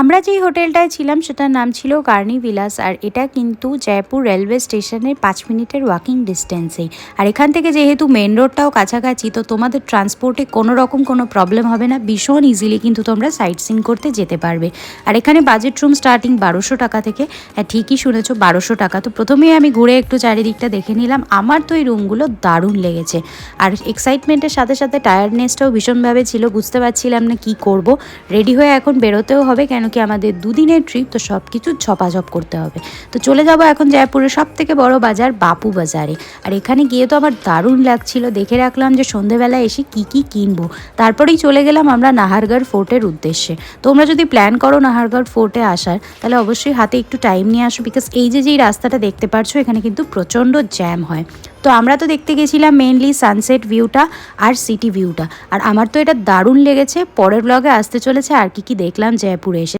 আমরা যেই হোটেলটায় ছিলাম, সেটার নাম ছিল কার্নি বিলাস আর এটা কিন্তু জয়পুর রেলওয়ে স্টেশনের পাঁচ মিনিটের ওয়াকিং ডিস্টেন্সেই আর এখান থেকে যেহেতু মেন রোডটাও কাছাকাছি, তো তোমাদের ট্রান্সপোর্টে কোনো রকম কোনো প্রবলেম হবে না। ভীষণ ইজিলি কিন্তু তোমরা সাইট সিং করতে যেতে পারবে। আর এখানে বাজেট রুম স্টার্টিং বারোশো টাকা থেকে হ্যাঁ ঠিকই শুনেছো, বারোশো টাকা। তো প্রথমেই আমি ঘুরে একটু চারিদিকটা দেখে নিলাম। আমার তো এই রুমগুলো দারুণ লেগেছে। আর এক্সাইটমেন্টের সাথে সাথে টায়ার্ডনেসটাও ভীষণভাবে ছিল, বুঝতে পারছিলাম না কি করব। রেডি হয়ে এখন বেরোতেও হবে, কেন কি আমাদের দুদিনের ট্রিপ তো সব কিছু ঝপাঝপ করতে হবে। তো চলে যাব এখন জয়পুরের সব থেকে বড় বাজার, বাপু বাজারে। আর এখানে গিয়ে তো আমার দারুণ লাগছিল। দেখে রাখলাম যে সন্ধেবেলা এসে কি কি কিনবো। তারপরেই চলে গেলাম আমরা নাহারগড় ফোর্টের উদ্দেশ্যে। তোমরা যদি প্ল্যান করো নাহারগড় ফোর্টে আসার, তাহলে অবশ্যই হাতে একটু টাইম নিয়ে আসো। বিকজ এই যে যেই রাস্তাটা দেখতে পারছ, এখানে কিন্তু প্রচণ্ড জ্যাম হয়। তো আমরা তো দেখতে গেছিলাম মেনলি সানসেট ভিউটা আর সিটি ভিউটা আর আমার তো এটা দারুণ লেগেছে। পরের ব্লগে আসতে চলেছে। আর কি কি দেখলাম জয়পুরে এসে।